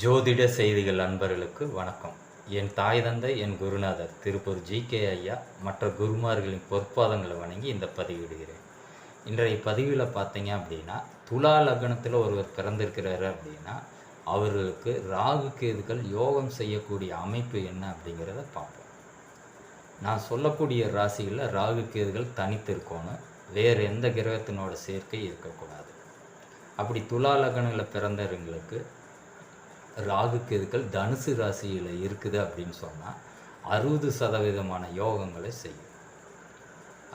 ஜோதிட செய்திகள் அன்பர்களுக்கு வணக்கம். என் தாய் தந்தை என் குருநாதர் திருப்பூர் ஜி. கே. ஐயா மற்ற குருமார்களின் பொற்பாதங்களை வணங்கி இந்த பதிவிடுகிறேன். இன்றைய பதிவில் பார்த்தீங்க அப்படின்னா துலா லக்னத்தில் ஒருவர் பிறந்திருக்கிறாரு அப்படின்னா அவர்களுக்கு ராகு கேதுகள் யோகம் செய்யக்கூடிய அமைப்பு என்ன அப்படிங்கிறத பார்ப்போம். நான் சொல்லக்கூடிய ராசிகளில் ராகு கேதுகள் தனித்து இருக்கணும் வேறு எந்த கிரகத்தினோட சேர்க்கை இருக்கக்கூடாது. அப்படி துலா லக்னங்களில் பிறந்தவங்களுக்கு ராகு கேதுக்கள் தனுசு ராசியில் இருக்குது அப்படின்னு சொன்னால் அறுபது சதவீதமான யோகங்களை செய்யும்.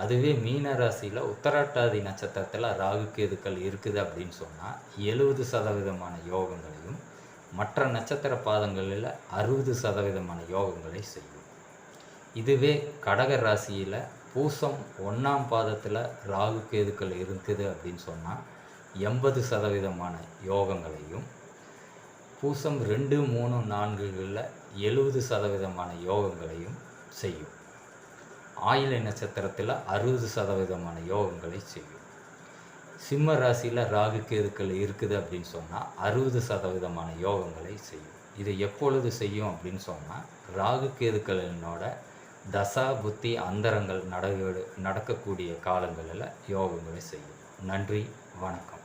அதுவே மீன ராசியில் உத்தராட்டாதி நட்சத்திரத்தில் ராகு கேதுக்கள் இருக்குது அப்படின்னு சொன்னால் எழுபது சதவீதமான யோகங்களையும் மற்ற நட்சத்திர பாதங்களில் அறுபது சதவீதமான யோகங்களை செய்யும். இதுவே கடக ராசியில் பூசம் ஒன்றாம் பாதத்தில் ராகு கேதுக்கள் இருக்குது அப்படின்னு சொன்னால் எண்பது சதவீதமான யோகங்களையும் பூசம் ரெண்டு மூணு நான்குகளில் எழுபது சதவீதமான யோகங்களையும் செய்யும். ஆயிலை நட்சத்திரத்தில் அறுபது சதவீதமான யோகங்களை செய்யும். சிம்ம ராசியில் ராகு கேதுக்கள் இருக்குது அப்படின்னு சொன்னால் அறுபது சதவீதமான யோகங்களை செய்யும். இது எப்பொழுது செய்யும் அப்படின்னு சொன்னால் ராகு கேதுக்களினோட தசா புத்தி அந்தரங்கள் நட நடக்கக்கூடிய காலங்களில் யோகங்களை செய்யும். நன்றி வணக்கம்.